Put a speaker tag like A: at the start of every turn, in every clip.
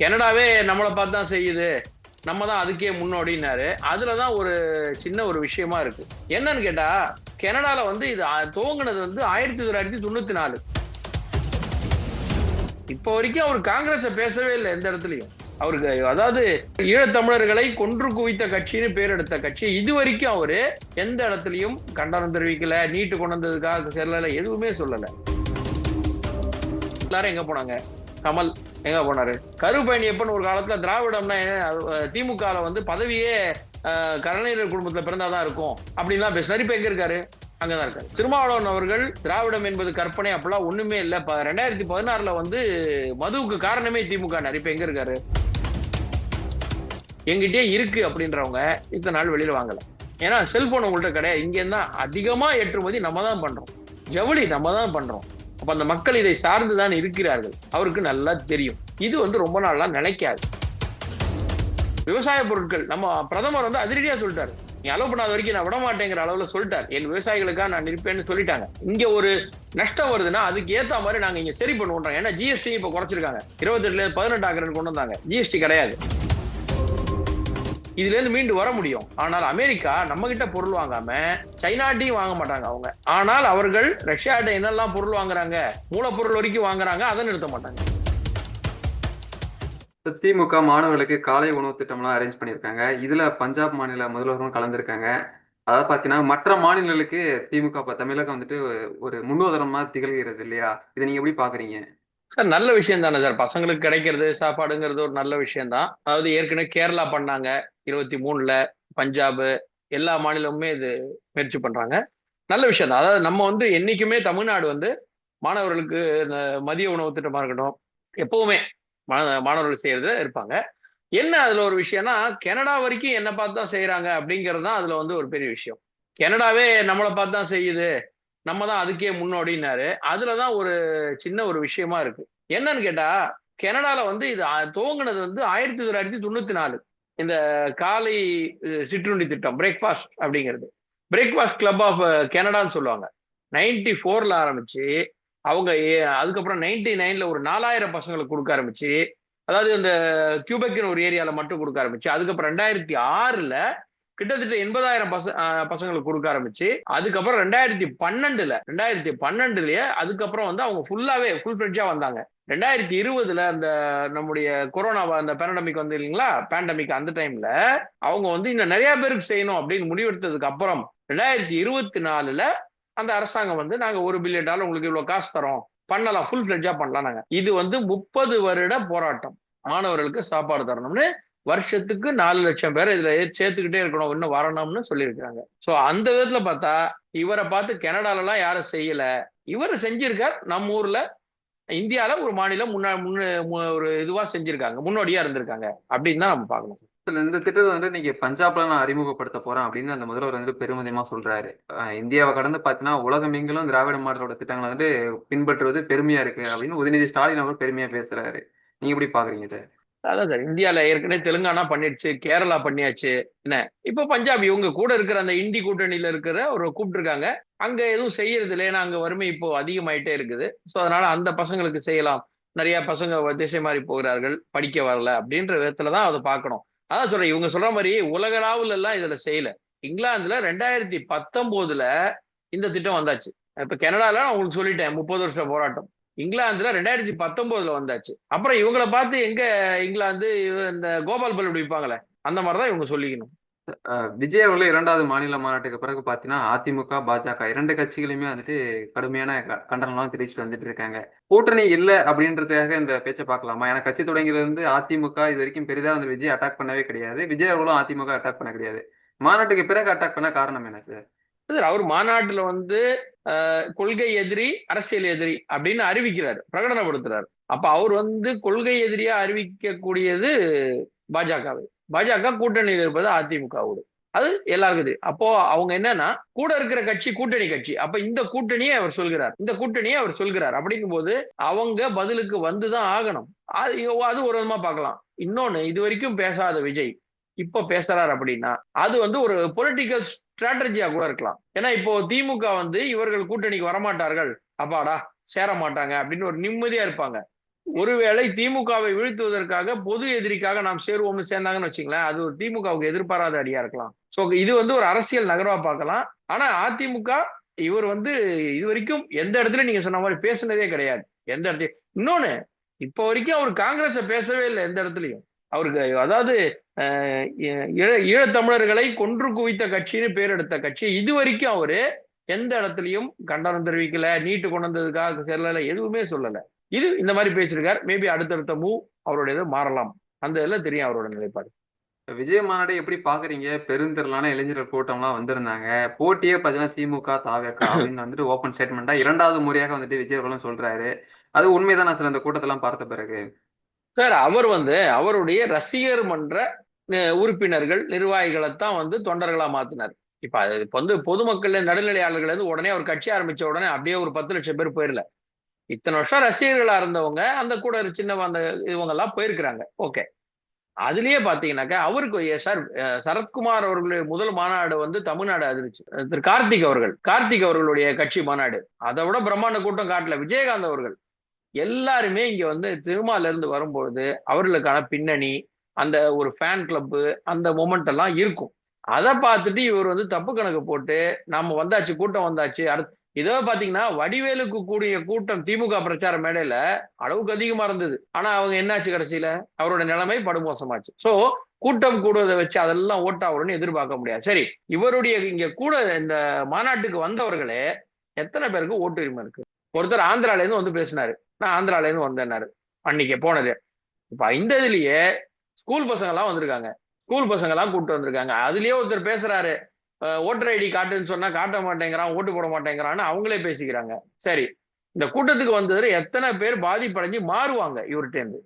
A: கனடாவே நம்மளை பார்த்து தான் செய்யுது. நம்ம தான் அதுக்கே முன்னோடினாரு அதுலதான் ஒரு சின்ன ஒரு விஷயமா இருக்கு. என்னன்னு கேட்டா கனடால வந்து இது துவங்கினது வந்து ஆயிரத்தி தொள்ளாயிரத்தி தொண்ணூத்தி நாலு. இப்போ வரைக்கும் அவர் காங்கிரஸை பேசவே இல்லை எந்த இடத்துலயும். அவருக்கு அதாவது ஈழத்தமிழர்களை கொன்று குவித்த கட்சின்னு பேர் எடுத்த கட்சி இது வரைக்கும் அவரு எந்த இடத்துலயும் கண்டனம் தெரிவிக்கல நீட்டு கொண்டு வந்ததுக்காக செல்லல எதுவுமே சொல்லல. எல்லாரும் எங்க போனாங்க? கமல் எங்க போனாரு? கருப்பயணியப்பன் ஒரு காலத்துல திராவிடம்னா திமுக வந்து பதவியே அஹ், குடும்பத்துல பிறந்தாதான் இருக்கும். அப்படின்லாம் பேசினாரு இப்ப எங்க இருக்காரு? அங்கதான் இருக்காரு. திருமாவளவன் அவர்கள் திராவிடம் என்பது கற்பனை அப்படிலாம் ஒண்ணுமே இல்ல. ரெண்டாயிரத்தி பதினாறுல வந்து மதுவுக்கு காரணமே திமுக. இப்ப எங்க இருக்காரு? எங்கிட்டே இருக்கு அப்படின்றவங்க இத்தனை நாள் வெளியில வாங்கல. ஏன்னா செல்போன் உங்கள்கிட்ட கிடையாது. இங்க தான் அதிகமா ஏற்றுமதி நம்ம தான் பண்றோம். ஜவுளி நம்ம தான் பண்றோம். அப்ப அந்த மக்கள் இதை சார்ந்துதான் இருக்கிறார்கள்? அவருக்கு நல்லா தெரியும். இது வந்து ரொம்ப நாளா நினைக்காது. விவசாய பொருட்கள் நம்ம பிரதமர் வந்து அதிரடியா சொல்லிட்டாரு. நீ அலோவ் பண்ணாத வரைக்கும் நான் விட மாட்டேங்கிற அளவுல சொல்லிட்டார். என் விவசாயிகளுக்காக நான் இருப்பேன்னு சொல்லிட்டாங்க. இங்க ஒரு நஷ்டம் வருதுன்னா அதுக்கு ஏத்த மாதிரி நாங்க இங்க சரி பண்ணுவோம் ஏன்னா ஜிஎஸ்டி இப்ப குறைச்சிருக்காங்க. இருபத்தெட்டுல இருந்து பதினெட்டு ஆக்கிறேன் கொண்டு வந்தாங்க. ஜிஎஸ்டி கிடையாது. இதுல இருந்து மீண்டு வர முடியும். ஆனால் அமெரிக்கா நம்ம கிட்ட பொருள் வாங்காம சைனாட்டையும் வாங்க மாட்டாங்க அவங்க. ஆனால் அவர்கள் ரஷ்யாட்ட என்னெல்லாம் பொருள் வாங்குறாங்க மூலப்பொருள் வரைக்கும் வாங்குறாங்க அதை நிறுத்த மாட்டாங்க.
B: திமுக மாணவர்களுக்கு காலை உணவு திட்டம்லாம் அரேஞ்ச் பண்ணியிருக்காங்க. இதுல பஞ்சாப் மாநில முதல்வரும் கலந்துருக்காங்க. அதாவது பாத்தீங்கன்னா மற்ற மாநிலங்களுக்கு திமுக தமிழகம் வந்துட்டு ஒரு முன்னுதாரணமா திகழ்கிறது இல்லையா? இதை நீங்க எப்படி பாக்குறீங்க
A: சார் நல்ல விஷயம் தானே சார். பசங்களுக்கு கிடைக்கிறது சாப்பாடுங்கிறது ஒரு நல்ல விஷயம் தான். அதாவது ஏற்கனவே கேரளா பண்ணாங்க இருபத்தி மூணுல பஞ்சாபு எல்லா மாநிலமுமே இது முயற்சி பண்றாங்க. நல்ல விஷயம் தான். அதாவது நம்ம வந்து என்னைக்குமே தமிழ்நாடு வந்து மாணவர்களுக்கு இந்த மதிய உணவு திட்டமா இருக்கட்டும் எப்பவுமே மாணவர்கள் செய்யறது இருப்பாங்க. என்ன அதுல ஒரு விஷயம்னா கனடா வரைக்கும் என்ன பார்த்து தான் செய்யறாங்க அப்படிங்கிறது தான் அதுல வந்து ஒரு பெரிய விஷயம். கனடாவே நம்மளை பார்த்து தான் செய்யுது. நம்ம தான் அதுக்கே முன்னோடினாரு அதுலதான் ஒரு சின்ன ஒரு விஷயமா இருக்கு. என்னன்னு கேட்டா கனடால வந்து இது துவங்கினது துவங்குனது வந்து ஆயிரத்தி தொள்ளாயிரத்தி தொண்ணூத்தி நாலு. இந்த காலை சிற்றுண்டி திட்டம் பிரேக்ஃபாஸ்ட் அப்படிங்கிறது. பிரேக்ஃபாஸ்ட் கிளப் ஆஃப் கனடான்னு சொல்லுவாங்க. நைன்டி ஃபோர்ல ஆரம்பிச்சு அவங்க ஏ- அதுக்கப்புறம் நைன்டி நைன்ல ஒரு நாலாயிரம் பசங்களுக்கு கொடுக்க ஆரம்பிச்சு அதாவது இந்த கியூபெக்னு ஒரு ஏரியால மட்டும் கொடுக்க ஆரம்பிச்சு அதுக்கப்புறம் ரெண்டாயிரத்தி ஆறுல கிட்டத்தட்ட எண்பதாயிரம் பச பசங்களுக்கு கொடுக்க ஆரம்பிச்சு அதுக்கப்புறம் ரெண்டாயிரத்தி பன்னெண்டுல ரெண்டாயிரத்தி பன்னெண்டுலயே அதுக்கப்புறம் வந்து அவங்க ஃபுல்லாவே ஃபுல் ஃபிளட்ஜா வந்தாங்க. ரெண்டாயிரத்தி இருபதுல அந்த நம்முடைய கொரோனா அந்த பேண்டமிக் வந்து இல்லைங்களா? பேண்டமிக் அந்த டைம்ல அவங்க வந்து இன்னும் நிறைய பேருக்கு செய்யணும் அப்படின்னு முடிவெடுத்ததுக்கு அப்புறம் ரெண்டாயிரத்தி இருபத்தி நாலுல அந்த அரசாங்கம் வந்து நாங்க ஒரு பில்லியன் டாலர் உங்களுக்கு இவ்வளவு காசு தரோம் பண்ணலாம் ஃபுல் ஃபிளட்ஜா பண்ணலாம் நாங்க. இது வந்து முப்பது வருட போராட்டம். மாணவர்களுக்கு சாப்பாடு தரணும்னு வருஷத்துக்கு நாலு லட்சம் பேர் இதுல சேர்த்துக்கிட்டே இருக்கணும் இன்னும் வரணும்னு சொல்லியிருக்காங்க சோ அந்த விதத்துல பார்த்தா இவரை பார்த்து கனடால எல்லாம் யாரும் செய்யல. இவர் செஞ்சிருக்கார் நம்ம ஊர்ல இந்தியால ஒரு மாநிலம் முன்னா முன்ன ஒரு இதுவா செஞ்சிருக்காங்க முன்னோடியா இருந்திருக்காங்க அப்படின்னு தான் நம்ம பார்க்கணும்.
B: இந்த திட்டத்தை வந்து நீங்க பஞ்சாப்ல நான் அறிமுகப்படுத்த போறேன் அப்படின்னு அந்த முதல்வர் வந்துட்டு பெருமிதமா சொல்றாரு. இந்தியாவை கடந்து பாத்தீங்கன்னா உலகமெங்கிலும் திராவிட மாடலோட திட்டங்களை வந்து பின்பற்றுவது பெருமையா இருக்கு அப்படின்னு உதயநிதி ஸ்டாலின் அவர் பெருமையா பேசுறாரு. நீங்க எப்படி பாக்குறீங்க சார்
A: அதான் சார் இந்தியால ஏற்கனவே தெலுங்கானா பண்ணிடுச்சு கேரளா பண்ணியாச்சு. என்ன? இப்ப பஞ்சாப் இவங்க கூட இருக்கிற அந்த இந்தி கூட்டணியில இருக்கிற ஒரு கூப்பிட்டுருக்காங்க. அங்க எதுவும் செய்யறது இல்லை ஏன்னா அங்க வறுமை இப்போ அதிகமாயிட்டே இருக்குது. ஸோ அதனால அந்த பசங்களுக்கு செய்யலாம். நிறைய பசங்க திசை மாறி போகிறார்கள் படிக்க வரல அப்படின்ற விதத்துல தான் அதை பார்க்கணும். அதான் சொல்றேன் இவங்க சொல்ற மாதிரி உலகளாவில் எல்லாம் இதுல செய்யல. இங்கிலாந்துல ரெண்டாயிரத்தி பத்தொன்பதுல இந்த திட்டம் வந்தாச்சு. இப்ப கனடால நான் உங்களுக்கு சொல்லிட்டேன் முப்பது வருஷம் போராட்டம். இங்கிலாந்துல ரெண்டாயிரத்தி பத்தொன்பதுல வந்தாச்சு. அப்புறம் இவங்கள பார்த்து எங்க இங்கிலாந்து இந்த கோபால் பல்லு விற்பாங்களே அந்த மாதிரிதான் இவங்க சொல்லிக்கணும்.
B: விஜய் அவர்கள் இரண்டாவது மாநில மாநாட்டுக்கு பிறகு பாத்தீங்கன்னா அதிமுக பாஜக இரண்டு கட்சிகளுமே வந்துட்டு கடுமையான கண்டனம்லாம் தெரிவிச்சுட்டு வந்துட்டு இருக்காங்க. கூட்டணி இல்ல அப்படின்றதுக்காக இந்த பேச்சை பார்க்கலாமா? ஏன்னா கட்சி தொடங்கியில இருந்து அதிமுக இது வரைக்கும் பெரிதா வந்து விஜய் அட்டாக் பண்ணவே கிடையாது. விஜய் அவர்களும் அதிமுக அட்டாக் பண்ண கிடையாது. மாநாட்டுக்கு பிறகு அட்டாக் பண்ண காரணம் என்ன சார்
A: அவர் மாநாட்டுல வந்து கொள்கை எதிரி அரசியல் எதிரி அப்படின்னு அறிவிக்கிறாரு பிரகடனப்படுத்துறாரு. அப்ப அவர் வந்து கொள்கை எதிரியா அறிவிக்கக்கூடியது பாஜகவை. பாஜக கூட்டணியில் இருப்பது அதிமுகவோடு. அது எல்லாருக்கும் தெரியும். அப்போ அவங்க என்னன்னா கூட இருக்கிற கட்சி கூட்டணி கட்சி. அப்ப இந்த கூட்டணியை அவர் சொல்கிறார். இந்த கூட்டணியை அவர் சொல்கிறார். அப்படிங்கும்போது அவங்க பதிலுக்கு வந்துதான் ஆகணும். அது அது ஒரு விதமா பார்க்கலாம். இன்னொன்னு இது வரைக்கும் பேசாத விஜய் இப்ப பேசுறாரு அப்படின்னா அது வந்து ஒரு பொலிட்டிக்கல் ஸ்ட்ராட்டஜியா கூட இருக்கலாம். ஏன்னா இப்போ திமுக வந்து இவர்கள் கூட்டணிக்கு வரமாட்டார்கள். அப்பாடா சேர மாட்டாங்க அப்படின்னு ஒரு நிம்மதியா இருப்பாங்க. ஒருவேளை திமுகவை வீழ்த்துவதற்காக பொது எதிரிக்காக நாம் சேருவோம்னு சேர்ந்தாங்கன்னு வச்சுங்களேன் அது ஒரு திமுகவுக்கு எதிர்பாராத அடியா இருக்கலாம். சோ இது வந்து ஒரு அரசியல் நகர்வா பார்க்கலாம். ஆனா அதிமுக இவர் வந்து இது வரைக்கும் எந்த இடத்துல நீங்க சொன்ன மாதிரி பேசுனதே கிடையாது. எந்த இடத்துல இன்னொன்னு இப்போ வரைக்கும் அவர் காங்கிரஸை பேசவே இல்லை எந்த இடத்துலயும். அவருக்கு அதாவது ஈழ- ஈழத்தமிழர்களை கொன்று குவித்த கட்சின்னு பேர் எடுத்த கட்சி. இது வரைக்கும் அவரு எந்த இடத்துலயும் கண்டனம் தெரிவிக்கல நீட்டு கொண்டு வந்ததுக்காக செல்லல எதுவுமே சொல்லல. இது இந்த மாதிரி பேசியிருக்கார். மேபி அடுத்தடுத்த மூவ் அவருடைய இது மாறலாம். அந்த இதுல தெரியும் அவரோட நிலைப்பாடு.
B: விஜய் மாநாடு எப்படி பாக்குறீங்க பெருந்திரளான இளைஞர்கள் கூட்டம்லாம் வந்திருந்தாங்க. போட்டியே பார்த்தீங்கன்னா திமுக தாவேக்கா அப்படின்னு வந்துட்டு ஓப்பன் ஸ்டேட்மெண்ட்டா இரண்டாவது முறையாக வந்துட்டு விஜய் அவர்களும் சொல்றாரு. அது உண்மைதான் சார் அந்த கூட்டத்தெல்லாம் பார்த்த பிறகு?
A: சார் அவர் வந்து அவருடைய ரசிகர் மன்ற உறுப்பினர்கள் நிர்வாகிகளைத்தான் வந்து தொண்டர்களா மாத்தினார். இப்ப அது இப்ப வந்து பொதுமக்கள் நடுநிலையாளர்கள் வந்து உடனே ஒரு கட்சி ஆரம்பிச்ச உடனே அப்படியே ஒரு பத்து லட்சம் பேர் போயிடல இத்தனை வருஷம் ரசிகர்களா இருந்தவங்க அந்த கூட ஒரு சின்ன அந்த இவங்க எல்லாம் போயிருக்கிறாங்க. ஓகே. அதுலயே பாத்தீங்கன்னாக்கா அவருக்கு சார் சரத்குமார் அவர்களுடைய முதல் மாநாடு வந்து தமிழ்நாடு அதிர்ச்சி. திரு கார்த்திக் அவர்கள் கார்த்திக் அவர்களுடைய கட்சி மாநாடு. அதை விட பிரம்மாண்ட கூட்டம் காட்டல. விஜயகாந்த் அவர்கள். எல்லாருமே இங்க வந்து சினிமால இருந்து வரும்பொழுது அவர்களுக்கான பின்னணி அந்த ஒரு ஃபேன் கிளப்பு அந்த மூமெண்ட் எல்லாம் இருக்கும். அதை பார்த்துட்டு இவர் வந்து தப்பு கணக்கு போட்டு நம்ம வந்தாச்சு கூட்டம் வந்தாச்சு அடுத்து இதோ பாத்தீங்கன்னா வடிவேலுக்கு கூடிய கூட்டம் திமுக பிரச்சார மேடையில அளவுக்கு அதிகமா இருந்தது. ஆனா அவங்க என்னாச்சு கடைசியில? அவரோட நிலைமை படுமோசமாச்சு. சோ கூட்டம் கூடுவதை வச்சு அதெல்லாம் ஓட்டாவரும்னு எதிர்பார்க்க முடியாது. சரி இவருடைய இங்க கூட இந்த மாநாட்டுக்கு வந்தவர்களே எத்தனை பேருக்கு ஓட்டு உரிமை இருக்கு? ஒருத்தர் ஆந்திரால இருந்து வந்து பேசினாரு. நான் ஆந்திரால இருந்து வந்தேன்னாரு. அன்னைக்கு போனது. இப்ப இந்த இதுலயே ஸ்கூல் பசங்க எல்லாம் வந்திருக்காங்க. ஸ்கூல் பசங்க எல்லாம் கூப்பிட்டு வந்திருக்காங்க. அதுலயே ஒருத்தர் பேசுறாரு. ஓட்டர் ஐடி காட்டுன்னு சொன்னா காட்ட மாட்டேங்கிறான் ஓட்டு போட மாட்டேங்கிறான்னு அவங்களே பேசிக்கிறாங்க. சரி இந்த கூட்டத்துக்கு வந்ததுல எத்தனை பேர் பாதிப்படைஞ்சு மாறுவாங்க இவர்கிட்டேருந்து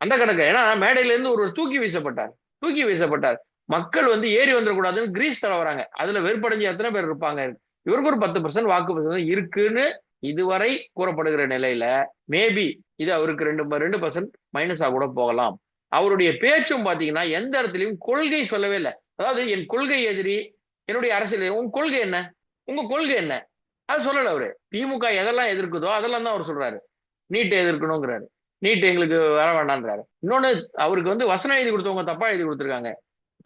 A: அந்த கணக்கு. ஏன்னா மேடையில இருந்து ஒருவர் தூக்கி வீசப்பட்டார். தூக்கி வீசப்பட்டார். மக்கள் வந்து ஏறி வந்துடக்கூடாதுன்னு கிரீஸ் தர வராங்க அதுல வெறுப்படைஞ்சு எத்தனை பேர் இருப்பாங்க? இவருக்கு ஒரு பத்து பர்சன்ட் வாக்கு இருக்குன்னு இதுவரை கூறப்படுகிற நிலையில மேபி இது அவருக்கு ரெண்டு ரெண்டு பர்சன்ட் மைனஸா கூட போகலாம். அவருடைய பேச்சும் பாத்தீங்கன்னா எந்த இடத்துலயும் கொள்கை சொல்லவே இல்லை. அதாவது என் கொள்கை எதிரி என்னுடைய அரசியல் உங்க கொள்கை என்ன? உங்க கொள்கை என்ன? அது சொல்லல அவரு. திமுக எதெல்லாம் எதிர்க்குதோ அதெல்லாம் தான் அவர் சொல்றாரு. நீட்டை எதிர்க்கணுங்கிறாரு. நீட் எங்களுக்கு வர வேண்டான்றாரு இன்னொன்னு அவருக்கு வந்து வசனம் எழுதி கொடுத்தவங்க தப்பா எழுதி கொடுத்துருக்காங்க.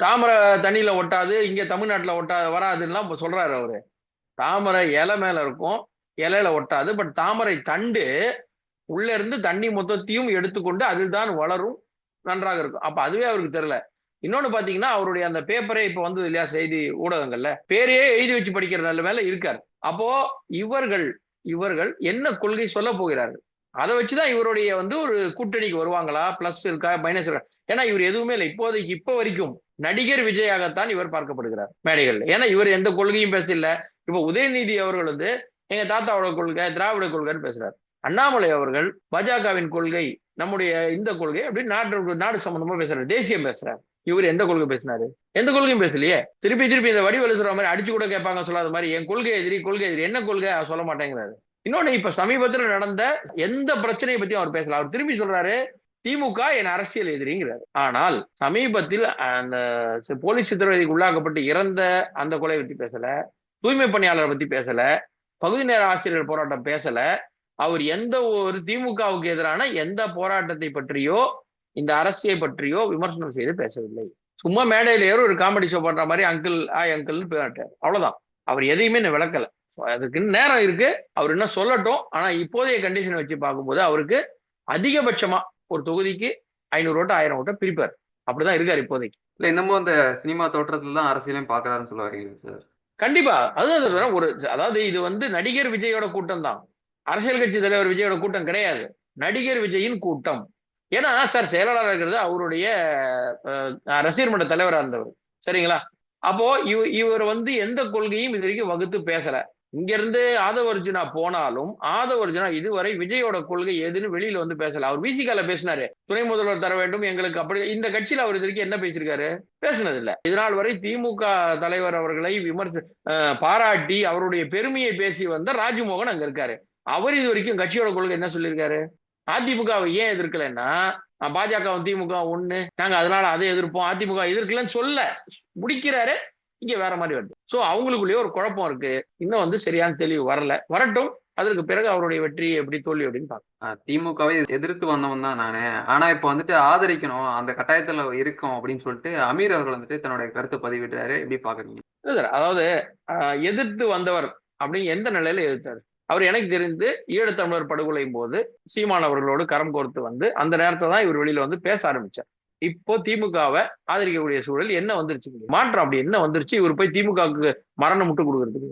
A: தாமரை தண்ணியில ஒட்டாது இங்க தமிழ்நாட்டுல ஒட்டா வராதுன்னா சொல்றாரு அவரு. தாமரை இலை மேல இருக்கும். இலையில ஒட்டாது பட் தாமரை தண்டு உள்ள இருந்து தண்ணி மொத்தத்தையும் எடுத்துக்கொண்டு அதுதான் வளரும் நன்றாக இருக்கும். அப்ப அதுவே அவருக்கு தெரியல. இன்னொன்னு பாத்தீங்கன்னா அவருடைய அந்த பேப்பரே இப்ப வந்தது இல்லையா செய்தி ஊடகங்கள்ல? பேரையே எழுதி வச்சு படிக்கிற நல்ல மேல இருக்காரு. அப்போ இவர்கள் இவர்கள் என்ன கொள்கை சொல்ல போகிறார்கள்? அதை வச்சுதான் இவருடைய வந்து ஒரு கூட்டணிக்கு வருவாங்களா? பிளஸ் இருக்கா மைனஸ் இருக்கா? ஏன்னா இவர் எதுவுமே இல்லை. இப்போதைக்கு இப்போ வரைக்கும் நடிகர் விஜயாகத்தான் இவர் பார்க்கப்படுகிறார் மேடைகள் ஏன்னா இவர் எந்த கொள்கையும் பேசல. இப்ப உதயநிதி அவர்கள் வந்து எங்க தாத்தாவோட கொள்கை திராவிட கொள்கைன்னு பேசுறாரு. அண்ணாமலை அவர்கள் பாஜகவின் கொள்கை நம்முடைய இந்த கொள்கை அப்படின்னு நாட்டு நாடு சம்பந்தமா பேசுறாரு தேசியம் பேசுறாரு. இவர் எந்த கொள்கை பேசினாரு? எந்த கொள்கையும் பேசலையே. திருப்பி திருப்பி இந்த வடிவலு சொல்ற மாதிரி அடிச்சு கூட கேட்பாங்க சொல்லாத மாதிரி என் கொள்கை எதிரி கொள்கை எதிரி என்ன கொள்கை? சொல்ல மாட்டேங்கிறாரு. இன்னொன்னு இப்ப சமீபத்துல நடந்த எந்த பிரச்சனையை பத்தியும் அவர் பேசல. அவர் திரும்பி சொல்றாரு திமுக என் அரசியல் எதிரிங்கிறார். ஆனால் சமீபத்தில் அந்த போலீஸ் சித்திரவதைக்கு உள்ளாக்கப்பட்டு இறந்த அந்த கொலை பத்தி பேசல தூய்மை பணியாளரை பத்தி பேசல பகுதி நேர ஆசிரியர் போராட்டம் பேசல. அவர் எந்த ஒரு திமுகவுக்கு எதிரான எந்த போராட்டத்தை பற்றியோ இந்த அரசியை பற்றியோ விமர்சனம் செய்து பேசவில்லை. சும்மா மேடையில ஏறி ஒரு காமெடி ஷோ பண்ற மாதிரி அங்கிள் ஆய் அங்கிள்னு பேட்டார் அவ்வளவுதான். அவர் எதையுமே இன்னும் விளக்கல. அதுக்கு நேரம் இருக்கு. அவர் என்ன சொல்லட்டும். ஆனா இப்போதைய கண்டிஷனை வச்சு பார்க்கும்போது அவருக்கு அதிகபட்சமா ஒரு தொகுதிக்கு ஐநூறு ஓட்டு ஆயிரம் ஓட்டை பிரிப்பார். அப்படிதான் இருக்காரு இப்போதைக்கு.
B: இல்ல இன்னமும் அந்த சினிமா தோற்றத்துல தான் அரசியலையும் பாக்குறாருன்னு சொல்லுவாரு சார்.
A: கண்டிப்பா. அதுதான் சொல்றேன். ஒரு அதாவது இது வந்து நடிகர் விஜயோட கூட்டம் தான் அரசியல் கட்சி தலைவர் விஜயோட கூட்டம் கிடையாது. நடிகர் விஜயின் கூட்டம். ஏன்னா சார் செயலாளர் இருக்கிறது அவருடைய ரசிகர் மன்ற தலைவராக இருந்தவர். சரிங்களா? அப்போ இவ இவர் வந்து எந்த கொள்கையும் இது வரைக்கும் வகுத்து பேசல. இங்க இருந்து ஆதவ அர்ஜுனா போனாலும் ஆதவ அர்ஜுனா இதுவரை விஜயோட கொள்கை எதுன்னு வெளியில வந்து பேசல. அவர் விசிகால பேசினாரு. துணை முதல்வர் தர வேண்டும் எங்களுக்கு அப்படி இந்த கட்சியில அவர் இது என்ன பேசியிருக்காரு? பேசினது இல்ல இதனால் வரை திமுக தலைவர் அவர்களை விமர்ச பாராட்டி அவருடைய பெருமையை பேசி வந்த ராஜ்மோகன் அங்க இருக்காரு. அவர் இது வரைக்கும் கட்சியோட கொள்கை என்ன சொல்லியிருக்காரு? அதிமுகவை ஏன் எதிர்க்கலைன்னா பாஜகவும் திமுக ஒண்ணு. நாங்க அதனால அதை எதிர்ப்போம். அதிமுக எதிர்க்கலன்னு சொல்ல முடிக்கிறாரு இங்க வேற மாதிரி வருது. சோ அவங்களுக்குள்ளேயே ஒரு குழப்பம் இருக்கு. இன்னும் வந்து சரியான தெளிவு வரல. வரட்டும். அதற்கு பிறகு அவருடைய வெற்றி எப்படி தோல்வி அப்படின்னு
B: அஹ் திமுகவை எதிர்த்து வந்தவன் தான் நானு. ஆனா இப்ப வந்துட்டு ஆதரிக்கணும். அந்த கட்டாயத்துல இருக்கோம் அப்படின்னு சொல்லிட்டு அமீர் அவர்கள் வந்துட்டு தன்னுடைய கருத்தை பதிவிடுறாரு. எப்படி பாக்குறீங்க
A: சார் அதாவது எதிர்த்து வந்தவர் அப்படின்னு எந்த நிலையில எதிர்த்தாரு? அவர் எனக்கு தெரிந்து ஈழத்தமிழர் படுகொலையும் போது சீமான் அவர்களோடு கரம் கோர்த்து வந்து அந்த நேரத்தை தான் இவர் வெளியில வந்து பேச ஆரம்பிச்சார். இப்போ திமுகவை ஆதரிக்கக்கூடிய சூழல் என்ன வந்துருச்சு? மாற்றம் அப்படி என்ன வந்துருச்சு? இவர் போய் திமுகவுக்கு மரணம் முட்டு கொடுக்கறதுக்கு.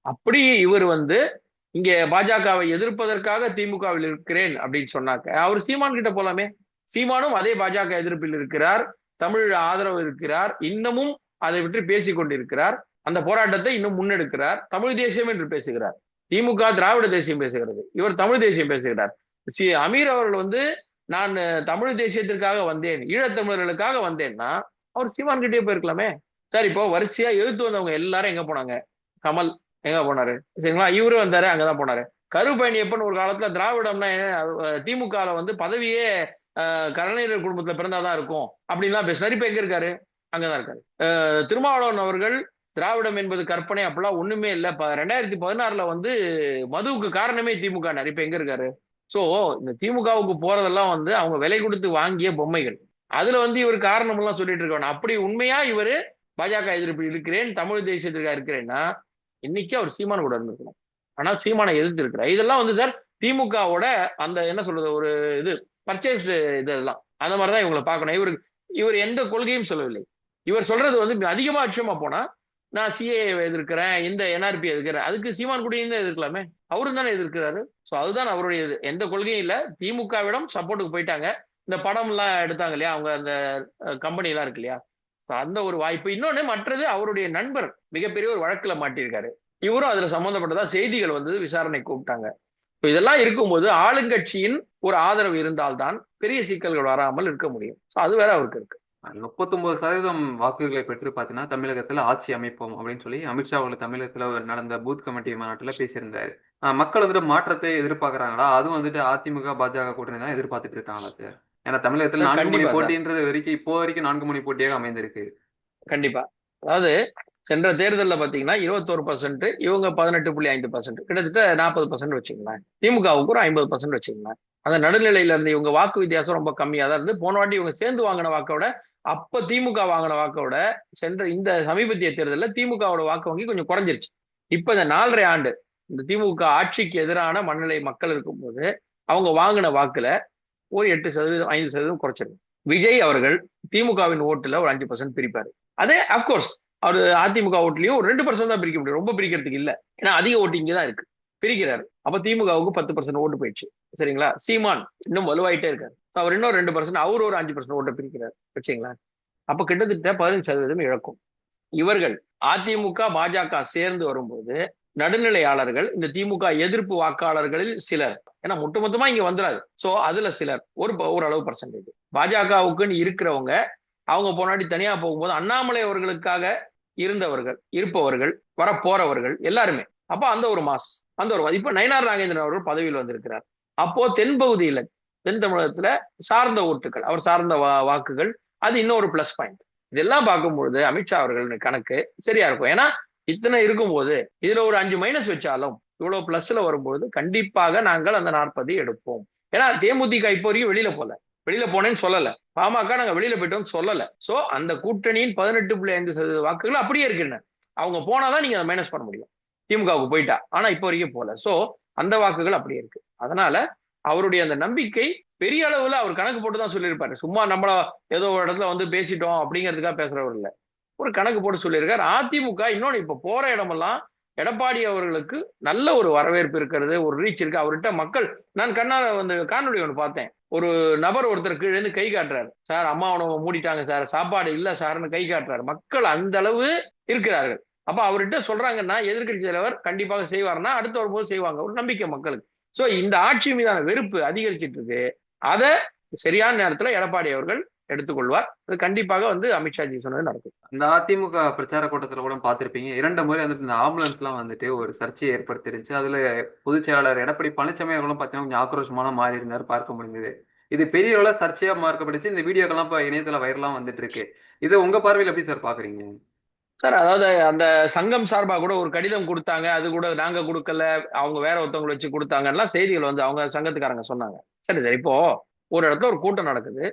A: அப்படி இவர் வந்து இங்க பாஜகவை எதிர்ப்பதற்காக திமுகவில் இருக்கிறேன் அப்படின்னு சொன்னாக்க அவர் சீமான் கிட்ட போலாமே. சீமானும் அதே பாஜக எதிர்ப்பில் இருக்கிறார். தமிழ் ஆதரவு இருக்கிறார். இன்னமும் அதை பற்றி பேசிக் கொண்டிருக்கிறார். அந்த போராட்டத்தை இன்னும் முன்னெடுக்கிறார். தமிழ் தேசியம் என்று பேசுகிறார். திமுக திராவிட தேசியம் பேசுகிறது. இவர் தமிழ் தேசியம் பேசுகிறார். அமீர் அவர்கள் வந்து நான் தமிழ் தேசியத்திற்காக வந்தேன் ஈழத்தமிழர்களுக்காக வந்தேன்னா அவர் சீமான் கிட்டே போயிருக்கலாமே. சார் இப்போ வரிசையா எழுத்து வந்தவங்க எல்லாரும் எங்க போனாங்க? கமல் எங்க போனாரு? சரிங்களா? இவரு வந்தாரு அங்கதான் போனாரு. கருப்பயணியப்பன் ஒரு காலத்துல திராவிடம்னா திமுக வந்து பதவியே அஹ், கலைஞர் குடும்பத்துல பிறந்தாதான் இருக்கும் அப்படின்லாம் பேசினாரு. இப்ப எங்க இருக்காரு? அங்கதான் இருக்காரு. அஹ், திருமாவளவன் அவர்கள் திராவிடம் என்பது கற்பனை அப்படிலாம் ஒண்ணுமே இல்ல. இப்ப ரெண்டாயிரத்தி பதினாறுல வந்து மதுவுக்கு காரணமே திமுக இப்ப எங்க இருக்காரு? சோ இந்த திமுகவுக்கு போறதெல்லாம் வந்து அவங்க விலை கொடுத்து வாங்கிய பொம்மைகள். அதுல வந்து இவர் காரணம் எல்லாம் சொல்லிட்டு இருக்கணும் அப்படி உண்மையா இவர் பாஜக எதிர்ப்பு இருக்கிறேன் தமிழ் தேசியத்திற்காக இருக்கிறேன்னா இன்னைக்கு அவர் சீமான கூட இருந்திருக்கணும். ஆனா சீமானை எதிர்த்து இருக்கிறார் இதெல்லாம் வந்து சார் திமுகவோட அந்த என்ன சொல்றது ஒரு இது பர்ச்சேஸ் இதெல்லாம் அந்த மாதிரிதான் இவங்களை பார்க்கணும். இவருக்கு இவர் எந்த கொள்கையும் சொல்லவில்லை. இவர் சொல்றது வந்து அதிகபட்சமா போனா நான் சிஏ எதிர்க்கிறேன் இந்த என்ஆர்பி எதிர்க்கிறேன். அதுக்கு சீமான் குடியும் தான் எதிர்க்கலாமே. அவரும் தானே எதிர்க்கிறாரு. ஸோ அதுதான் அவருடைய இது எந்த கொள்கையும் இல்லை. திமுகவிடம் சப்போர்ட்டுக்கு போயிட்டாங்க. இந்த படம் எல்லாம் எடுத்தாங்க இல்லையா? அவங்க அந்த கம்பெனி எல்லாம் இருக்கு இல்லையா? So அந்த ஒரு வாய்ப்பு. இன்னொன்னு மற்றது அவருடைய நண்பர் மிகப்பெரிய ஒரு வழக்குல மாட்டியிருக்காரு. இவரும் அதுல சம்பந்தப்பட்டதா செய்திகள் வந்து விசாரணை கூப்பிட்டாங்க. இதெல்லாம் இருக்கும்போது ஆளுங்கட்சியின் ஒரு ஆதரவு இருந்தால்தான் பெரிய சிக்கல்கள் வராமல் இருக்க முடியும். ஸோ அது வேற அவருக்கு இருக்கு.
B: முப்பத்தொன்பது சதவீதம் வாக்குகளை பெற்று பார்த்தீங்கன்னா தமிழகத்துல ஆட்சி அமைப்போம் அப்படின்னு சொல்லி அமித்ஷா அவர்கள் தமிழகத்துல நடந்த பூத் கமிட்டி மாநாட்டுல பேசியிருந்தாரு. மக்கள் வந்துட்டு மாற்றத்தை எதிர்பார்க்கறாங்களா? அதுவும் வந்துட்டு அதிமுக பாஜக கூட்டணி தான் எதிர்பார்த்துட்டு இருக்காங்களா சார் ஏன்னா தமிழகத்துல நான்கு மணி. போட்டின்றது வரைக்கும் இப்போ வரைக்கும் நான்கு மணி போட்டியாக அமைந்திருக்கு.
A: கண்டிப்பா. அதாவது சென்ற தேர்தலில் பாத்தீங்கன்னா இருபத்தோரு பர்சன்ட் இவங்க பதினெட்டு புள்ளி ஐந்து பர்சன்ட் கிட்டத்தட்ட நாற்பது பர்சன்ட் வச்சுங்களேன் திமுகவுக்கு ஒரு ஐம்பது பர்சன்ட் வச்சுங்களேன் அந்த நடுநிலையில இருந்து இவங்க வாக்கு வித்தியாசம் ரொம்ப கம்மியா தான் இருந்து போன வாட்டி இவங்க சேர்ந்து வாங்கின வாக்கோட அப்ப திமுக வாங்கின வாக்கோட சென்ற இந்த சமீபத்திய தேர்தலில் திமுகவோட வாக்கு வங்கி கொஞ்சம் குறைஞ்சிருச்சு. இப்ப இந்த நாலரை ஆண்டு இந்த திமுக ஆட்சிக்கு எதிரான மனநிலை மக்கள் இருக்கும்போது அவங்க வாங்கின வாக்குல ஒரு எட்டு சதவீதம் ஐந்து சதவீதம் குறைச்சிருக்கு. விஜய் அவர்கள் திமுகவின் ஓட்டுல ஒரு அஞ்சு பர்சன்ட் பிரிப்பாரு. அதே அப்கோர்ஸ் அவர் அதிமுக ஓட்டுலயும் ஒரு ரெண்டு பர்சன்ட் தான் பிரிக்க முடியும். ரொம்ப பிரிக்கிறதுக்கு இல்லை. ஏன்னா அதிக ஓட்டு இங்கே தான் இருக்கு. பிரிக்கிறாரு. அப்ப திமுகவுக்கு பத்து பர்சன்ட் ஓட்டு போயிடுச்சு. சரிங்களா? சீமான் இன்னும் வலுவாயிட்டே இருக்காரு. அவர் இன்னும் ரெண்டு பர்சன்ட் அவர் ஒரு அஞ்சு பர்சன்ட் ஓட்டை பிரிக்கிறார். வச்சுங்களா? அப்ப கிட்டத்தட்ட பதினஞ்சு சதவீதம் இழக்கும். இவர்கள் அதிமுக பாஜக சேர்ந்து வரும்போது நடுநிலையாளர்கள் இந்த திமுக எதிர்ப்பு வாக்காளர்களில் சிலர். ஏன்னா ஒட்டுமொத்தமா இங்க வந்துடாது சோ அதுல சிலர். ஒரு ஓரளவு பர்சன்டேஜ் பாஜகவுக்குன்னு இருக்கிறவங்க அவங்க போனாடி தனியா போகும்போது அண்ணாமலை அவர்களுக்காக இருந்தவர்கள் இருப்பவர்கள் வர போறவர்கள் எல்லாருமே. அப்போ அந்த ஒரு மாஸ் அந்த ஒரு இப்ப நயனார் நாகேந்திரன் அவர்கள் பதவியில் வந்திருக்கிறார். அப்போ தென் பகுதியில தென் தமிழகத்துல சார்ந்த ஓட்டுகள் அவர் சார்ந்த வா- வாக்குகள் அது இன்னொரு பிளஸ் பாயிண்ட் இதெல்லாம் பார்க்கும்பொழுது அமித்ஷா அவர்கள் கணக்கு சரியா இருக்கும். ஏன்னா இத்தனை இருக்கும்போது இதுல ஒரு அஞ்சு மைனஸ் வச்சாலும் இவ்வளவு பிளஸ்ல வரும்போது கண்டிப்பாக நாங்கள் அந்த நாற்பது எடுப்போம். ஏன்னா தேமுதிக இப்போ வரைக்கும் வெளியில போல. வெளியில போனேன்னு சொல்லல. பாமக நாங்க வெளியில போயிட்டோம்னு சொல்லல. சோ அந்த கூட்டணியின் பதினெட்டு புள்ளி ஐந்து சதவீத வாக்குகள் அப்படியே இருக்குன்னு அவங்க போனாதான் நீங்க அதை மைனஸ் பண்ண முடியும். திமுகவுக்கு போயிட்டா. ஆனா இப்போ வரைக்கும் போல. சோ அந்த வாக்குகள் அப்படி இருக்கு. அதனால அவருடைய அந்த நம்பிக்கை பெரிய அளவுல அவர் கணக்கு போட்டு தான் சொல்லியிருப்பாரு. சும்மா நம்மள ஏதோ ஒரு இடத்துல வந்து பேசிட்டோம் அப்படிங்கிறதுக்காக பேசுறவர் இல்லை. ஒரு கணக்கு போட்டு சொல்லியிருக்காரு. அதிமுக இன்னொன்னு இப்ப போற இடமெல்லாம் எடப்பாடி அவர்களுக்கு நல்ல ஒரு வரவேற்பு இருக்கிறது ஒரு ரீச் இருக்கு. அவர்கிட்ட மக்கள் நான் கண்ணால வந்து காணொலி ஒன்று பார்த்தேன். ஒரு நபர் ஒருத்தர் கீழே இருந்து கை காட்டுறாரு. சார் அம்மா உணவை மூடிட்டாங்க சார். சாப்பாடு இல்லை சார்னு கை காட்டுறாரு. மக்கள் அந்த அளவு இருக்கிறார்கள். அப்ப அவர்கிட்ட சொல்றாங்கன்னா எதிர்கட்சி தலைவர் கண்டிப்பாக செய்வார்னா ஒரு வரும்போது செய்வாங்க. ஒரு நம்பிக்கை மக்களுக்கு. சோ இந்த ஆட்சி மீதான வெறுப்பு அதிகரிச்சிட்டு இருக்கு. அதை சரியான நேரத்துல எடப்பாடி அவர்கள் எடுத்துக்கொள்வார். அது கண்டிப்பாக வந்து அமித்ஷாஜி சொன்னது நடக்கும்.
B: இந்த அதிமுக பிரச்சார கூட்டத்துல கூட பார்த்திருப்பீங்க. இரண்டு முறை வந்துட்டு இந்த ஆம்புலன்ஸ் எல்லாம் வந்துட்டு ஒரு சர்ச்சையை ஏற்படுத்திருச்சு அதுல பொதுச் செயலாளர் எடப்பாடி பழனிசாமி அவர்களும் பாத்தீங்கன்னா கொஞ்சம் ஆக்ரோஷமான மாறி இருந்தாரு பார்க்க முடிஞ்சது இது பெரிய அளவு சர்ச்சையா மார்க்கப்படுச்சு இந்த வீடியோக்கெல்லாம் இப்ப இணையத்துல வைரலாம் வந்துட்டு இருக்கு. இதை உங்க பார்வையில் எப்படி சார் பாக்குறீங்க?
A: சார் அதாவது அந்த சங்கம் சார்பா கூட ஒரு கடிதம் கொடுத்தாங்க. அது கூட நாங்க கொடுக்கல. அவங்க வேற ஒருத்தவங்களை வச்சு கொடுத்தாங்கலாம் செய்திகள் வந்து அவங்க சங்கத்துக்காரங்க சொன்னாங்க. சரி சரி. இப்போ ஒரு இடத்துல ஒரு கூட்டம் நடக்குது.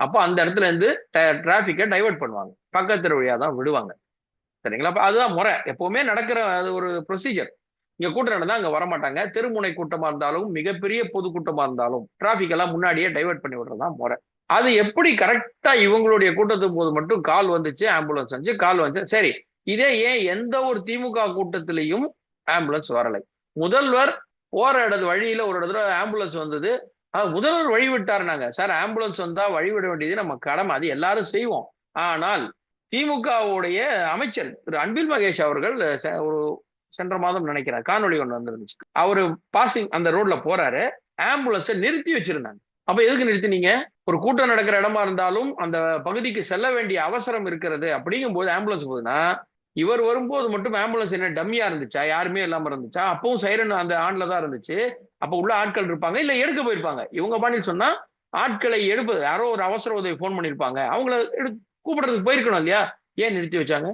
A: அப்போ அந்த இடத்துல இருந்து டிராபிக்கை டைவர்ட் பண்ணுவாங்க. பக்கத்து வழியா தான் விடுவாங்க. சரிங்களா? அப்ப அதுதான் முறை. எப்பவுமே நடக்கிற அது ஒரு ப்ரொசீஜர் இங்க கூட்டம் நடந்தா அங்க வரமாட்டாங்க. தெருமுனை கூட்டமா இருந்தாலும் மிகப்பெரிய பொதுக்கூட்டமா இருந்தாலும் டிராபிக் எல்லாம் முன்னாடியே டைவர்ட் பண்ணி விடுறதுதான் முறை. அது எப்படி கரெக்டா இவங்களுடைய கூட்டத்துக்கு போது மட்டும் கால் வந்துச்சு ஆம்புலன்ஸ் வந்துச்சு கால் வந்துச்சு. சரி இதே ஏன் எந்த ஒரு திமுக கூட்டத்திலையும் ஆம்புலன்ஸ் வரலை? முதல்வர் போற இடது வழியில ஒரு இடத்துல ஆம்புலன்ஸ் வந்தது. முதல்வர் வழி நாங்க சார் ஆம்புலன்ஸ் வந்தா வழி விட வேண்டியது நம்ம கடமை அது எல்லாரும் செய்வோம். ஆனால் திமுகவுடைய அமைச்சர் திரு அன்பில் மகேஷ் அவர்கள் செ- ஒரு சென்ற மாதம் நினைக்கிறார் காணொலி ஒன்று வந்துருந்துச்சு. அவரு பாசிங் அந்த ரோட்ல போறாரு. ஆம்புலன்ஸை நிறுத்தி வச்சிருந்தாங்க. அப்ப எதுக்கு நிறுத்தினீங்க ஒரு கூட்டம் நடக்கிற இடமா இருந்தாலும் அந்த பகுதிக்கு செல்ல வேண்டிய அவசரம் இருக்கிறது அப்படிங்கும் போது ஆம்புலன்ஸ் போகுதுன்னா இவர் வரும்போது மட்டும் ஆம்புலன்ஸ் என்ன டம்மியா இருந்துச்சா? யாருமே இல்லாம இருந்துச்சா? அப்பவும் சைரன் அந்த ஆண்ல தான் இருந்துச்சு. அப்ப உள்ள ஆட்கள் இருப்பாங்க இல்ல எடுக்க போயிருப்பாங்க. இவங்க பாணியில் சொன்னா ஆட்களை எடுப்பது யாரோ ஒரு அவசர உதவி ஃபோன் பண்ணிருப்பாங்க அவங்கள எடு கூப்பிடுறதுக்கு போயிருக்கணும் இல்லையா? ஏன் நிறுத்தி வச்சாங்க?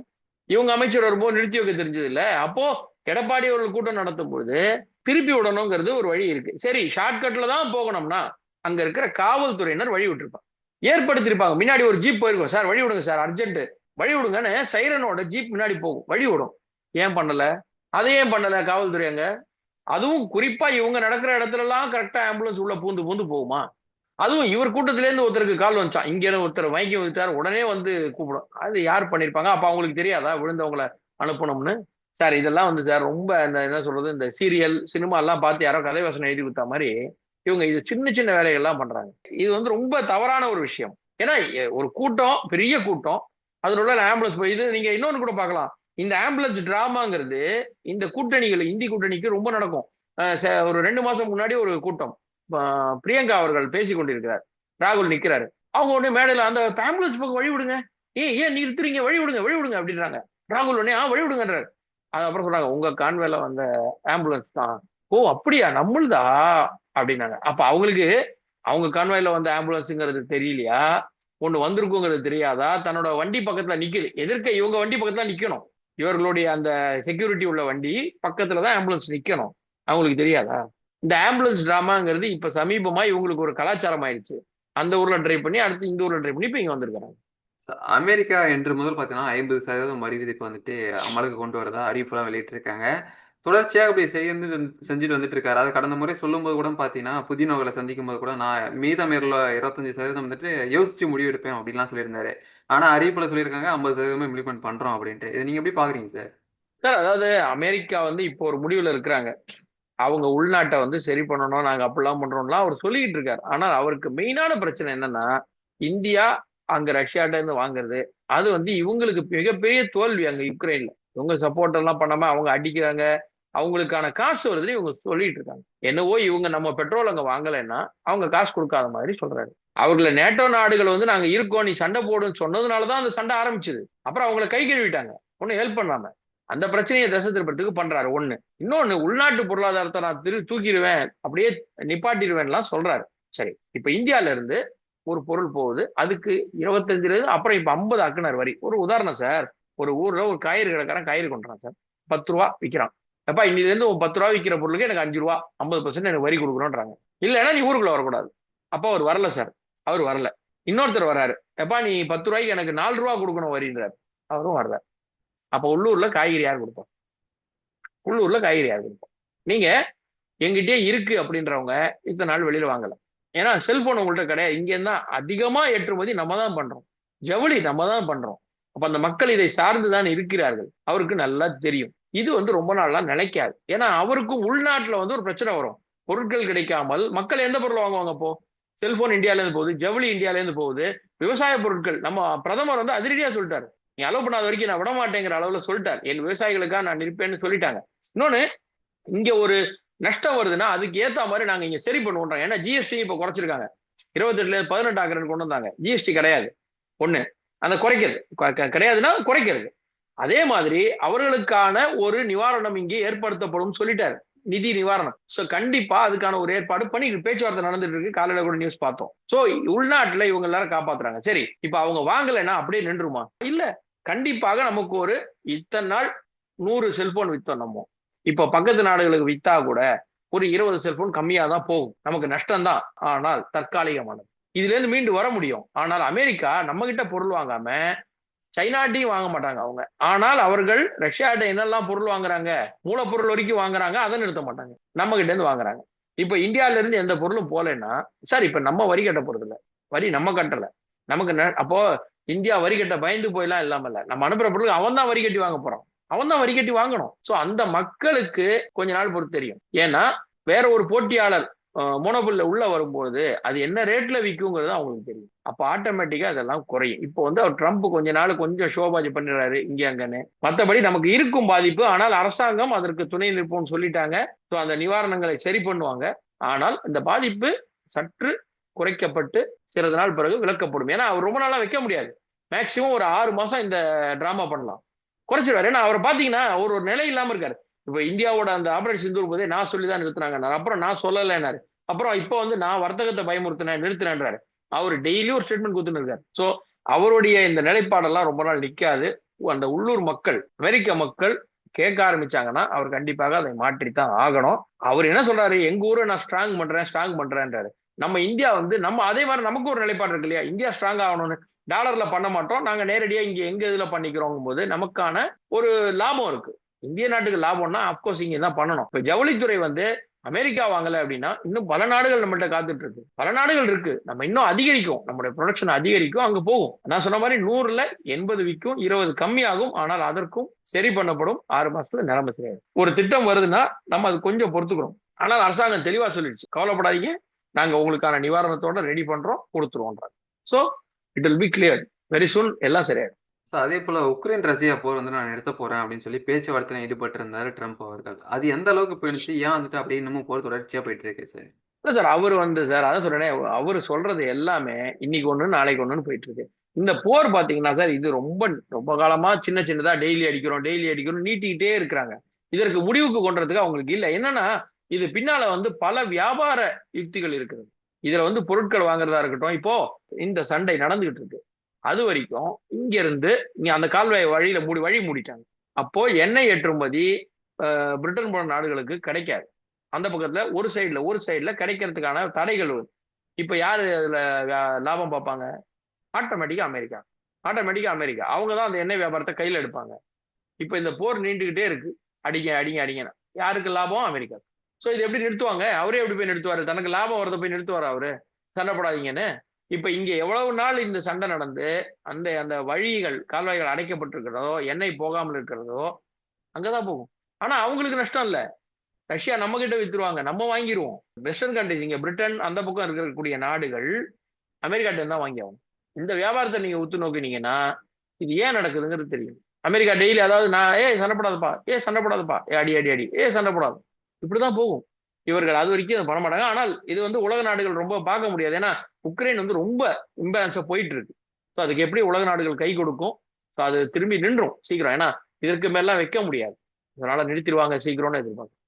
A: இவங்க அமைச்சர் வரும்போது நிறுத்தி வைக்க தெரிஞ்சது இல்ல. அப்போ எடப்பாடி அவர்கள் கூட்டம் நடத்தும் பொழுது திருப்பி விடணுங்கிறது ஒரு வழி இருக்கு. சரி ஷார்ட்கட்ல தான் போகணும்னா அங்க இருக்கிற காவல்துறையினர் வழி விட்டுருப்பாங்க ஏற்படுத்திருப்பாங்க முன்னாடி ஒரு ஜீப் போயிருக்கும். சார் வழி விடுங்க சார். அர்ஜென்ட் வழி விடுங்கன்னு சைரனோட ஜீப் முன்னாடி போகும். வழி விடும் ஏன் பண்ணல? அதை ஏன் பண்ணல காவல்துறை அங்க? அதுவும் குறிப்பா இவங்க நடக்கிற இடத்துல எல்லாம் கரெக்டா ஆம்புலன்ஸ் உள்ள பூந்து பூந்து போகுமா? அதுவும் இவர் கூட்டத்துல இருந்து ஒருத்தருக்கு கால் வந்துச்சான் இங்க இருந்து ஒருத்தர் வாங்கி வந்துட்டார். உடனே வந்து கூப்பிடும். அது யார் பண்ணிருப்பாங்க அப்ப அவங்களுக்கு தெரியாதா? விழுந்தவங்களை அனுப்பணும்னு? சார் இதெல்லாம் வந்து சார் ரொம்ப இந்த என்ன சொல்றது இந்த சீரியல் சினிமா எல்லாம் பார்த்து யாரோ கதை வசனம் எழுதி கொடுத்த மாதிரி இவங்க இது சின்ன சின்ன வேலைகள்லாம் பண்றாங்க. இது வந்து ரொம்ப தவறான ஒரு விஷயம். ஏன்னா ஒரு கூட்டம் பெரிய கூட்டம் அதில் உள்ள ஆம்புலன்ஸ் இது நீங்க இன்னொன்னு கூட பார்க்கலாம். இந்த ஆம்புலன்ஸ் டிராமாங்கிறது இந்த கூட்டணிகள் இந்தி கூட்டணிக்கு ரொம்ப நடக்கும். அஹ் ச- ஒரு ரெண்டு மாசம் முன்னாடி ஒரு கூட்டம். பிரியங்கா அவர்கள் பேசி கொண்டிருக்கிறார். ராகுல் நிக்கிறாரு. அவங்க உடனே மேடையில் அந்த ஆம்புலன்ஸ் பக்கம் வழி விடுங்க. ஏன் ஏன் நிறுத்துறீங்க? வழி விடுங்க வழி விடுங்க அப்படின்றாங்க. ராகுல் உடனே ஆ வழி விடுங்கன்றாரு. அது அப்புறம் சொல்றாங்க உங்க கான்வேல வந்த ஆம்புலன்ஸ் தான். ஓ அப்படியா? நம்மளுதா? அப்படின்னாங்க. அப்ப அவங்களுக்கு அவங்க கன்வாயில வந்த ஆம்புலன்ஸுங்கிறது தெரியலையா? ஒண்ணு வந்திருக்குங்கிறது தெரியாதா? தன்னோட வண்டி பக்கத்துல நிக்குது. எதிர்க்க இவங்க வண்டி பக்கத்துல நிக்கணும். இவர்களுடைய அந்த செக்யூரிட்டி உள்ள வண்டி பக்கத்துல தான் ஆம்புலன்ஸ் நிக்கணும். அவங்களுக்கு தெரியாதா? இந்த ஆம்புலன்ஸ் டிராமாங்கிறது இப்ப சமீபமா இவங்களுக்கு ஒரு கலாச்சாரம் ஆயிடுச்சு அந்த ஊர்ல ட்ரை பண்ணி அடுத்து இந்த ஊர்ல ட்ரை பண்ணி இப்ப இங்க வந்திருக்காங்க
B: அமெரிக்கா என்று முதல் பார்த்தீங்கன்னா ஐம்பது சதவீதம் வரி விதிப்பு வந்துட்டு அமலுக்கு கொண்டு வரதா அறிவிப்பெல்லாம் வெளியிட்டிருக்காங்க. தொடர்ச்சியாக அப்படி செய்து செஞ்சுட்டு வந்துட்டு இருக்காரு அது கடந்த முறை சொல்லும்போது கூட பார்த்தீங்கன்னா புதினோகளை சந்திக்கும் போது கூட நான் மீதமேறுல இருபத்தஞ்சு சதவீதம் வந்துட்டு யோசிச்சு முடிவு எடுப்பேன் அப்படின்லாம் சொல்லியிருந்தாரு. ஆனா அறிவிப்புல சொல்லியிருக்காங்க ஐம்பது சதவீதம் இம்ப்ளிமெண்ட் பண்றோம் அப்படின்ட்டு. இதை நீங்க எப்படி பாக்குறீங்க சார்?
A: சார் அதாவது அமெரிக்கா வந்து இப்போ ஒரு முடிவுல இருக்கிறாங்க. அவங்க உள்நாட்டை வந்து சரி பண்ணணும் நாங்க அப்படிலாம் பண்றோம்லாம் அவர் சொல்லிக்கிட்டு இருக்காரு. ஆனால் அவருக்கு மெயினான பிரச்சனை என்னன்னா இந்தியா அங்க ரஷ்யாட்ட இருந்து வாங்குறது. அது வந்து இவங்களுக்கு மிகப்பெரிய தோல்வி அங்க யுக்ரைன்ல. இவங்க சப்போர்ட் எல்லாம் பண்ணாம அவங்க அடிக்கிறாங்க. அவங்களுக்கான காசு வருதுன்னு இவங்க சொல்லிட்டு இருக்காங்க. என்னவோ இவங்க நம்ம பெட்ரோல் அங்க வாங்கலைன்னா அவங்க காசு கொடுக்காத மாதிரி சொல்றாரு. அவர்களை நேட்டோ நாடுகள் வந்து நாங்க இருக்கோம் நீ சண்டை போடுன்னு சொன்னதுனாலதான் அந்த சண்டை ஆரம்பிச்சது. அப்புறம் அவங்கள கை கழுவிட்டாங்க. ஒன்னும் ஹெல்ப் பண்ணாம. அந்த பிரச்சனையை தசை திருப்பத்துக்கு பண்றாரு ஒண்ணு. இன்னொன்னு உள்நாட்டு பொருளாதாரத்தை நான் திரு தூக்கிடுவேன் அப்படியே நிப்பாட்டிடுவேன்லாம் சொல்றாரு. சரி இப்ப இந்தியால இருந்து ஒரு பொருள் போகுது. அதுக்கு இருபத்தஞ்சுல இருந்து அப்புறம் இப்ப ஐம்பது அக்குனர் வரி. ஒரு உதாரணம் சார். ஒரு ஊர்ல ஒரு காய்கறி கடைக்காரன் காய்கறி கொண்டுறான் சார். பத்து ரூபா விற்கிறான் அப்பா இன்னிலேருந்து பத்து ரூபா விற்கிற பொருளுக்கு எனக்கு அஞ்சு ரூபா ஐம்பது பர்சன்ட் எனக்கு வரி கொடுக்கணும்ன்றாங்க. இல்லைன்னா நீ ஊருக்குள்ள வரக்கூடாது. அப்போ அவர் வரல சார் அவர் வரல. இன்னொருத்தர் வராரு. எப்பா நீ பத்து ரூபாய்க்கு எனக்கு நாலு ரூபா கொடுக்கணும் வரின்றார். அவரும் வரல. அப்ப உள்ளூர்ல காய்கறி யார் கொடுப்போம் உள்ளூர்ல காய்கறி யார் கொடுப்போம் நீங்க எங்கிட்டே இருக்கு அப்படின்றவங்க இத்தனை நாள் வெளியில வாங்கல. ஏன்னா செல்போன் உங்கள்கிட்ட கிடையாது. இங்கே தான் அதிகமா ஏற்றுமதி நம்ம தான் பண்றோம். ஜவுளி நம்ம தான் பண்றோம். அப்ப அந்த மக்கள் இதை சார்ந்துதான் இருக்கிறார்கள். அவருக்கு நல்லா தெரியும். இது வந்து ரொம்ப நாள்லாம் நிலைக்காது. ஏன்னா அவருக்கும் உள்நாட்டில் வந்து ஒரு பிரச்சனை வரும். பொருட்கள் கிடைக்காமல் மக்கள் எந்த பொருள் வாங்குவாங்க அப்போ? செல்போன் இந்தியாலேருந்து போகுது ஜவுளி இந்தியாலேருந்து போகுது. விவசாய பொருட்கள் நம்ம பிரதமர் வந்து அதிரடியா சொல்லிட்டாரு. நீ அலோவ் பண்ணாத வரைக்கும் நான் விட மாட்டேங்கிற அளவில் சொல்லிட்டார். என் விவசாயிகளுக்காக நான் நிற்பேன்னு சொல்லிட்டாங்க. இன்னொன்னு இங்க ஒரு நஷ்டம் வருதுன்னா அதுக்கு ஏத்த மாதிரி நாங்க இங்க சரி பண்ணுவோம் ஏன்னா ஜிஎஸ்டி இப்ப குறைச்சிருக்காங்க. இருபத்தெட்டுல பதினெட்டு ஆக்கிறன்னு கொண்டு வந்தாங்க. ஜிஎஸ்டி கிடையாது. ஒண்ணு அந்த குறைக்கிறது. க- க- கிடையாதுன்னா குறைக்கிறது. அதே மாதிரி அவர்களுக்கான ஒரு நிவாரணம் இங்கே ஏற்படுத்தப்படும் சொல்லிட்டாரு. நிதி நிவாரணம். சோ கண்டிப்பா அதுக்கான ஒரு ஏற்பாடு பண்ணி பேச்சுவார்த்தை நடந்துட்டு இருக்கு. காலையில கூட நியூஸ் பார்த்தோம். சோ உள்நாட்டுல இவங்க எல்லாரும் காப்பாத்துறாங்க. சரி இப்ப அவங்க வாங்கலைன்னா அப்படியே நின்றுமா இல்ல கண்டிப்பாக நமக்கு ஒரு இத்தனை நாள் நூறு செல்போன் வித்தோம் நம்ம. இப்போ பக்கத்து நாடுகளுக்கு வித்தா கூட ஒரு இருபது செல்போன் கம்மியாக தான் போகும். நமக்கு நஷ்டம் தான் ஆனால் தற்காலிகமானது. இதுல இருந்து மீண்டு வர முடியும். ஆனால் அமெரிக்கா நம்ம கிட்ட பொருள் வாங்காம சைனாட்டையும் வாங்க மாட்டாங்க அவங்க. ஆனால் அவர்கள் ரஷ்யாட்ட என்னெல்லாம் பொருள் வாங்குறாங்க மூலப்பொருள் வரைக்கும் வாங்குறாங்க அதை நிறுத்த மாட்டாங்க. நம்ம கிட்ட இருந்து வாங்குறாங்க. இப்ப இந்தியால இருந்து எந்த பொருளும் போலன்னா சார் இப்ப நம்ம வரி கட்ட போறது இல்ல. வரி நம்ம கட்டல. நமக்கு ந- அப்போ இந்தியா வரி கட்ட பயந்து போயெல்லாம் இல்லாம இல்ல நம்ம அனுப்புற பொருள் அவன் தான் வரி கட்டி வாங்க போறான். அவன் தான் வரி கட்டி வாங்கணும். சோ அந்த மக்களுக்கு கொஞ்ச நாள் பொறுத்து தெரியும். ஏன்னா வேற ஒரு போட்டியாளர் மோனோபுல்ல உள்ள வரும்போது அது என்ன ரேட்ல விற்குங்கிறது அவங்களுக்கு தெரியும். அப்ப ஆட்டோமேட்டிக்கா அதெல்லாம் குறையும். இப்போ வந்து அவர் ட்ரம்ப் கொஞ்ச நாள் கொஞ்சம் ஷோபாஜி பண்ணிடுறாரு இங்க அங்கன்னு. மத்தபடி நமக்கு இருக்கும் பாதிப்பு ஆனால் அரசாங்கம் அதற்கு துணை நிற்போம்னு சொல்லிட்டாங்க. ஸோ அந்த நிவாரணங்களை சரி பண்ணுவாங்க. ஆனால் இந்த பாதிப்பு சற்று குறைக்கப்பட்டு சிறிது நாள் பிறகு விளக்கப்படும். ஏன்னா அவர் ரொம்ப நாளா வைக்க முடியாது. மேக்சிமம் ஒரு ஆறு மாசம் இந்த டிராமா பண்ணலாம். குறைச்சிருவாரு. ஏன்னா அவரை பாத்தீங்கன்னா அவர் ஒரு நிலை இல்லாம இருக்காரு. இப்ப இந்தியாவோட அந்த ஆபரேஷன் சிந்தூர் போதே நான் சொல்லி தான் நிறுத்தினாங்க அப்புறம் நான் சொல்லலைன்னாரு அப்புறம் இப்போ வந்து நான் வர்த்தகத்தை பயமுறுத்தினேன் நிறுத்தினேன்றாரு. அவர் டெய்லி ஒரு ஸ்டேட்மெண்ட் கொடுத்துன்னு இருக்காரு. ஸோ அவருடைய இந்த நிலைப்பாடெல்லாம் ரொம்ப நாள் நிக்காது. அந்த உள்ளூர் மக்கள் அமெரிக்க மக்கள் கேட்க ஆரம்பிச்சாங்கன்னா அவர் கண்டிப்பாக அதை மாற்றித்தான் ஆகணும். அவர் என்ன சொல்றாரு? எங்க ஊரை நான் ஸ்ட்ராங் பண்றேன் ஸ்ட்ராங் பண்றேன்றாரு. நம்ம இந்தியா வந்து நம்ம அதே மாதிரி நமக்கு ஒரு நிலைப்பாடு இருக்கு இல்லையா? இந்தியா ஸ்ட்ராங் ஆகணும்னு. டாலர்ல பண்ண மாட்டோம். நாங்க நேரடியா இங்க எங்க இதுல பண்ணிக்கிறோங்கும் போது நமக்கான ஒரு லாபம் இருக்கு. இந்திய நாட்டுக்கு லாபம்னா அப்கோர்ஸ் இங்க தான் பண்ணணும். இப்ப ஜவுளித்துறை வந்து அமெரிக்கா வாங்கல அப்படின்னா இன்னும் பல நாடுகள் நம்மள்ட்ட காத்துட்டு இருக்கு பல நாடுகள் இருக்கு. நம்ம இன்னும் அதிகரிக்கும். நம்மளுடைய ப்ரொடக்ஷன் அதிகரிக்கும் அங்க போகும். நான் சொன்ன மாதிரி நூறுல எண்பது விற்கும் இருபது கம்மியாகும். ஆனால் அதற்கும் சரி பண்ணப்படும். ஆறு மாசத்துல நிலைமை சரியாயிடும். ஒரு திட்டம் வருதுன்னா நம்ம அது கொஞ்சம் பொறுத்துக்கிறோம். ஆனால் அரசாங்கம் தெளிவா சொல்லிடுச்சு. கவலைப்படாதீங்க. நாங்க உங்களுக்கான நிவாரணத்தோட ரெடி பண்றோம் கொடுத்துருவோன்றாங்க. So it will be clear very soon எல்லாம் சரியாயிடும்.
B: So, அதே போல உக்ரைன் ரஷ்யா போர் வந்து நான் நிறுத்த போறேன் அப்படின்னு சொல்லி பேச்சுவார்த்தையில ஈடுபட்டு இருந்தாரு ட்ரம்ப் அவர்கள். அது எந்த அளவுக்கு போயிடுச்சு? ஏன் வந்துட்டு அப்படியே இன்னமும் போர் தொடர்ச்சியா போயிட்டு இருக்கு சார்
A: இல்ல சார் அவர் வந்து சார் அதான் சொல்றேனே அவர் சொல்றது எல்லாமே இன்னைக்கு ஒண்ணு நாளைக்கு ஒண்ணுன்னு போயிட்டு இருக்கு. இந்த போர் பாத்தீங்கன்னா சார் இது ரொம்ப ரொம்ப காலமா சின்ன சின்னதா டெய்லி அடிக்கிறோம் டெய்லி அடிக்கிறோம் நீட்டிக்கிட்டே இருக்கிறாங்க. இதற்கு முடிவுக்கு கொண்டதுக்கு அவங்களுக்கு இல்ல. என்னன்னா இது பின்னால வந்து பல வியாபார யுக்திகள் இருக்குது. இதுல வந்து பொருட்கள் வாங்குறதா இருக்கட்டும் இப்போ இந்த சண்டை நடந்துகிட்டு இருக்கு. அது வரைக்கும் இங்க இருந்து இங்க அந்த கால்வாய் வழியில மூடி வழி மூடிட்டாங்க. அப்போ எண்ணெய் ஏற்றுமதி பிரிட்டன் போன நாடுகளுக்கு கிடைக்காது. அந்த பக்கத்துல ஒரு சைடில் ஒரு சைடில் கிடைக்கிறதுக்கான தடைகள் வரும். இப்ப யாரு அதுல லாபம் பார்ப்பாங்க? ஆட்டோமேட்டிக்கா அமெரிக்கா. ஆட்டோமேட்டிக்கா அமெரிக்கா. அவங்க தான் அந்த எண்ணெய் வியாபாரத்தை கையில எடுப்பாங்க. இப்ப இந்த போர் நீண்டுகிட்டே இருக்கு. அடிங்க அடிங்க அடிங்கன்னு. யாருக்கு லாபம்? அமெரிக்கா ஸோ இது எப்படி நிறுத்துவாங்க? அவரே எப்படி போய் நிறுத்துவாரு? தனக்கு லாபம் வரத போய் நிறுத்துவார் அவரு? சண்டைப்படாதீங்கன்னு இப்ப இங்க எவ்வளவு நாள் இந்த சண்டை நடந்து அந்த அந்த வழிகள் கால்வாய்கள் அடைக்கப்பட்டிருக்கிறதோ எண்ணெய் போகாமல் இருக்கிறதோ அங்கதான் போகும். ஆனா அவங்களுக்கு நஷ்டம் இல்ல. ரஷ்யா நம்ம கிட்ட வித்துருவாங்க நம்ம வாங்கிடுவோம் வெஸ்டர்ன் கண்ட்ரிஸ் இங்க பிரிட்டன் அந்த பக்கம் இருக்கக்கூடிய நாடுகள் அமெரிக்காட்ட தான் வாங்கி ஆகும் இந்த வியாபாரத்தை நீங்க உத்து நோக்கினீங்கன்னா இது ஏன் நடக்குதுங்கிறது தெரியும். அமெரிக்கா டெய்லி அதாவது நான் ஏ சண்டை போடாதப்பா ஏ சண்டை போடாதப்பா ஏ அடி அடி அடி ஏ சண்டை போடாது. இப்படிதான் போகும். இவர்கள் அது வரைக்கும் இதை பண்ண மாட்டாங்க ஆனால் இது வந்து உலக நாடுகள் ரொம்ப பார்க்க முடியாது. ஏன்னா உக்ரைன் வந்து ரொம்ப இம்பேலன்ஸா போயிட்டு இருக்கு ஸோ அதுக்கு எப்படி உலக நாடுகள் கை கொடுக்கும்? ஸோ அது திரும்பி நின்றும் சீக்கிரம். ஏன்னா இதற்கு மேலாம் வைக்க முடியாது. அதனால நிறுத்திடுவாங்க சீக்கிரம்னு எதிர்பார்க்கும்